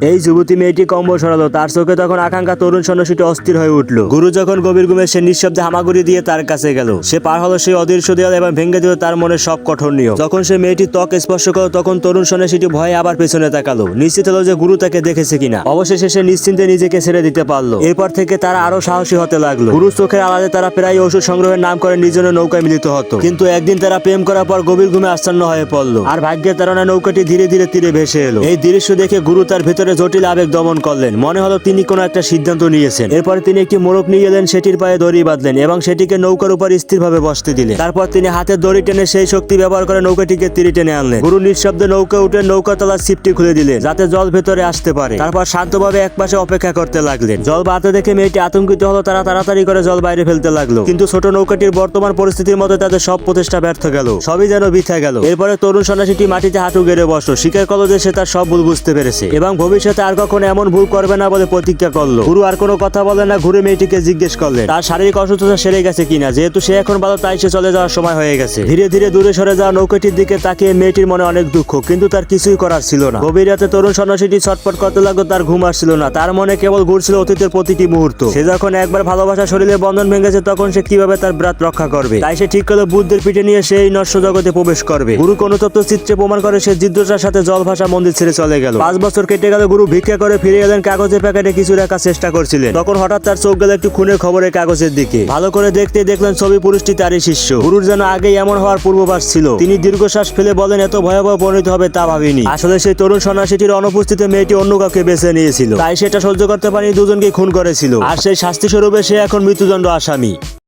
এই যুবতী মেয়েটি কম্বল সরালো। তার চোখে তখন আকাঙ্ক্ষা তরুণ সন্ন্যাসীটি অস্থির হয়ে উঠল। গুরু যখন গভীর ঘুমে সে নিঃশব্দে হামাগুড়ি দিয়ে তার কাছে গেল। সে পার হলো সেই অদৃশ্য দেওয়াল এবং ভেঙে দিল তার মনে সব কঠোর নিয়ম। যখন সে মেয়েটি ত্বক স্পর্শ করল, তখন তরুণ সন্ন্যাসীটি ভয়ে আবার পেছনে তাকালো। নিশ্চিত হলো যে গুরু তাকে দেখেছে কিনা। অবশেষে সে নিশ্চিন্তে নিজেকে ছেড়ে দিতে পারল। এরপর থেকে তারা আরও সাহসী হতে লাগল। গুরু চোখের আলাদে তারা প্রায় ওষুধ সংগ্রহের নাম করে নিজনের নৌকায় মিলিত হতো। কিন্তু একদিন তারা প্রেম করার পর গভীর ঘুমে আচ্ছন্ন হয়ে পড়ল। আর ভাগ্যের তারা নৌকাটি ধীরে ধীরে তীরে ভেসে এলো। এই দৃশ্য দেখে গুরু তার ভিতরে জটিল আবেগ দমন করলেন। মনে হলো তিনি কোনো একটা সিদ্ধান্ত নিয়েছেন। এরপর তিনি একটি মোরগ নিয়ে এলেন, সেটির পায়ে দড়ি বাঁধলেন এবং সেটিকে নৌকার উপর স্থিরভাবে বসতে দিলেন। তারপর তিনি হাতে দড়ি টেনে সেই শক্তি ব্যবহার করে নৌকাটিকে তীরে টেনে আনলেন। গুরু নিঃশব্দে নৌকা উঠে নৌকা তলার সিপটি খুলে দিলেন, যাতে জল ভেতরে আসতে পারে। তারপর শান্তভাবে একপাশে অপেক্ষা করতে লাগলেন। জল বাড়তে দেখে মেয়েটি আতঙ্কিত হলো, তারা তাড়াতাড়ি করে জল বাইরে ফেলতে লাগল। কিন্তু ছোট নৌকাটির বর্তমান পরিস্থিতির মধ্যে তাদের সব প্রচেষ্টা ব্যর্থ গেল। সবই যেন বৃথা গেল। এরপরে তরুণ সন্ন্যাসীটি মাটিতে হাঁটু গেড়ে বসল। স্বীকার করল যে সে তার সব ভুল বুঝতে পেরেছে এবং ভবিষ্যতে আর কখনো এমন ভুল করবে না বলে প্রতিজ্ঞা করল। গুরু আর কোনো কথা বলে না, ঘুরে মেয়েটিকে জিজ্ঞেস করলেন, তার শারীরিক অসুস্থতা সেরে গেছে কিনা? যেহেতু সে এখন ভালো, তাই সে চলে যাওয়ার সময় হয়ে গেছে। ধীরে ধীরে দূরে সরে যাওয়া নৌকাটির দিকে তাকিয়ে মেয়েটির মনে অনেক দুঃখ, কিন্তু তার কিছুই করার ছিল না। গভীর রাতে তরুণ সন্ন্যাসীটি ছটফট করতে লাগল, তার ঘুম আসছিল না। তার মনে কেবল ঘুরছিল অতীতের প্রতিটি মুহূর্ত। সে যখন একবার ভালোবাসা শরীরে বন্ধন ভেঙেছে, তখন সে কীভাবে তার ব্রাত রক্ষা করবে? তাই সে ঠিক করল, বুদ্ধের পিঠে নিয়ে সেই নশ্বর জগতে প্রবেশ করবে। গুরু অনুতপ্ত চিত্রে প্রমাণ করে, সে জিদ্দতার সাথে জল ভাষা মন্দির ছেড়ে চলে গেল। পাঁচ বছর কেটে গেল গুরু ভিক্ষা করে ফিরে এলেন কাগজের প্যাকেটে কিছু রাখার চেষ্টা করছিলেন। তখন হঠাৎ তার চোখ গেল একটু খুনের খবরের কাগজের দিকে। ভালো করে দেখতে দেখলেন ছবি পুরুষটি তারই শিষ্য। গুরুর যেন আগে এমন হওয়ার পূর্ববাস ছিল। তিনি দীর্ঘশ্বাস ফেলে বলেন, এত ভয়াবহ পরিণত হবে তা ভাবিনি। আসলে সেই তরুণ সন্ন্যাসীটির অনুপস্থিতিতে মেয়েটি অন্য কাউকে বেছে নিয়েছিল। তাই সেটা সহ্য করতে পারেনি, দুজনকে খুন করেছিল। আর সেই শাস্তি স্বরূপে সে এখন মৃত্যুদণ্ড আসামি।